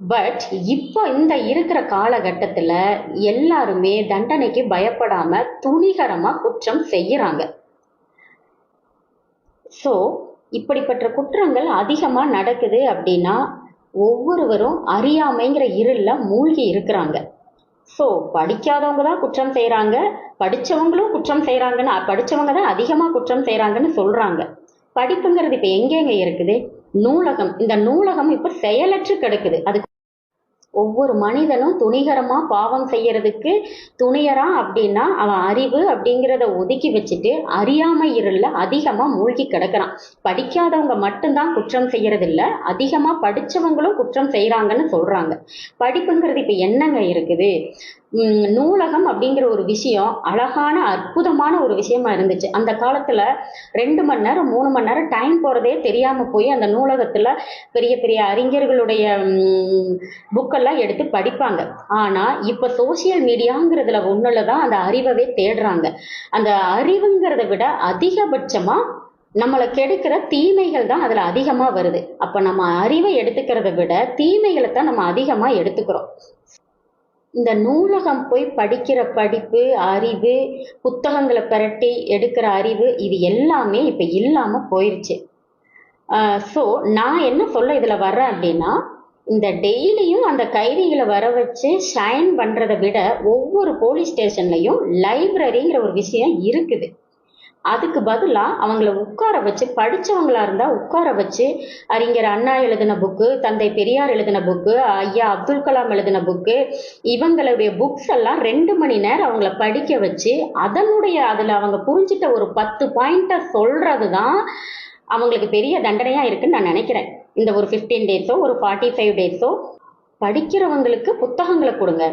But இப்போ இந்த இருக்கிற காலகட்டத்தில் எல்லாருமே தண்டனைக்கு பயப்படாம துணிகரமாக குற்றம் செய்கிறாங்க ஸோ இப்படிப்பட்ட குற்றங்கள் அதிகமாக நடக்குது அப்படின்னா ஒவ்வொருவரும் அறியாமைங்கிற இருளில் மூழ்கி இருக்கிறாங்க. ஸோ படிக்காதவங்க தான் குற்றம் செய்கிறாங்க படித்தவங்களும் குற்றம் செய்கிறாங்கன்னு படித்தவங்க தான் அதிகமாக குற்றம் செய்கிறாங்கன்னு சொல்கிறாங்க படிப்புங்கிறது இப்போ எங்கெங்கே இருக்குது? நூலகம். இந்த நூலகம் இப்போ செயலற்று கிடக்குது. அதுக்கு ஒவ்வொரு மனிதனும் துணிகரமாக பாவம் செய்யறதுக்கு துணியறான் அப்படின்னா அவன் அறிவு அப்படிங்கிறத ஒதுக்கி வச்சுட்டு அறியாமை இருளில் அதிகமாக மூழ்கி கிடக்கிறான். படிக்காதவங்க மட்டும்தான் குற்றம் செய்யறதில்ல. அதிகமாக படித்தவங்களும் குற்றம் செய்கிறாங்கன்னு சொல்கிறாங்க படிப்புங்கிறது இப்போ என்னங்க இருக்குது? நூலகம் அப்படிங்கிற ஒரு விஷயம் அழகான அற்புதமான ஒரு விஷயமா இருந்துச்சு. அந்த காலத்துல ரெண்டு மணி நேரம் மூணு மணி நேரம் டைம் போறதே தெரியாம போய் அந்த நூலகத்துல பெரிய பெரிய அறிஞர்களுடைய புக்கெல்லாம் எடுத்து படிப்பாங்க. ஆனால் இப்போ சோசியல் மீடியாங்கிறதுல ஒண்ணுல தான் அந்த அறிவவே தேடுறாங்க. அந்த அறிவுங்கிறத விட அதிகபட்சமா நம்மளை கெடுக்கிற தீமைகள் தான் அதுல அதிகமா வருது. அப்போ நம்ம அறிவை எடுத்துக்கிறத விட தீமைகளை தான் நம்ம அதிகமா எடுத்துக்கிறோம். இந்த நூலகம் போய் படிக்கிற படிப்பு அறிவு புத்தகங்களை பிரட்டி எடுக்கிற அறிவு இது எல்லாமே இப்போ இல்லாமல் போயிடுச்சு ஸோ நான் என்ன சொல்ல இதில் வர்றேன் அப்படின்னா இந்த டெய்லியும் அந்த கைதிகளை வர வச்சு ஷைன் பண்ணுறதை விட ஒவ்வொரு போலீஸ் ஸ்டேஷன்லையும் லைப்ரரிங்கிற ஒரு விஷயம் இருக்குது. அதுக்கு பதிலாக அவங்கள உட்கார வச்சு படித்தவங்களா இருந்தால் உட்கார வச்சு அறிஞர் அண்ணா எழுதின புக்கு தந்தை பெரியார் எழுதின புக்கு ஐயா அப்துல் கலாம் எழுதின புக்கு இவங்களுடைய புக்ஸ் எல்லாம் ரெண்டு மணி நேரம் அவங்கள படிக்க வச்சு அதனுடைய அதில் அவங்க புரிஞ்சிட்ட ஒரு பத்து பாயிண்ட்டை சொல்கிறது தான் அவங்களுக்கு பெரிய தண்டனையாக இருக்குன்னு நான் நினைக்கிறேன். இந்த ஒரு ஃபிஃப்டீன் டேஸோ ஒரு ஃபார்ட்டி ஃபைவ் டேஸோ படிக்கிறவங்களுக்கு புத்தகங்களை கொடுங்க.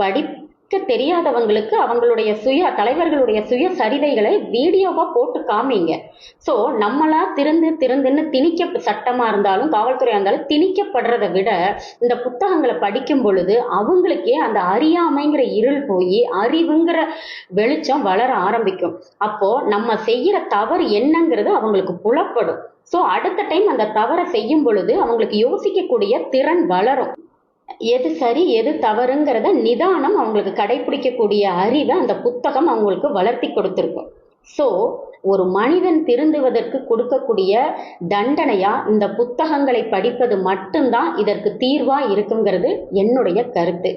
படிக்க தெரியாதவங்களுக்கு அவங்களுடைய சுய தலைவர்களுடைய சுய சரிதைகளை வீடியோவாக போட்டு காமிங்க. ஸோ நம்மளா திருந்து திருந்துன்னு திணிக்க சட்டமாக இருந்தாலும் காவல்துறையாக இருந்தாலும் திணிக்கப்படுறதை விட இந்த புத்தகங்களை படிக்கும் பொழுது அவங்களுக்கே அந்த அறியாமைங்கிற இருள் போய் அறிவுங்கிற வெளிச்சம் வளர ஆரம்பிக்கும். அப்போ நம்ம செய்கிற தவறு என்னங்கிறது அவங்களுக்கு புலப்படும். ஸோ அடுத்த டைம் அந்த தவறை செய்யும் பொழுது அவங்களுக்கு யோசிக்கக்கூடிய திறன் வளரும். எது சரி எது தவறுங்கிறத நிதானம் அவங்களுக்கு கடைபிடிக்கக்கூடிய அறிவை அந்த புத்தகம் அவங்களுக்கு வளர்த்தி கொடுத்துருக்கும். ஸோ ஒரு மனிதன் திருந்துவதற்கு கொடுக்கக்கூடிய தண்டனையா இந்த புத்தகங்களை படிப்பது மட்டும்தான் இதற்கு தீர்வா இருக்குங்கிறது என்னுடைய கருத்து.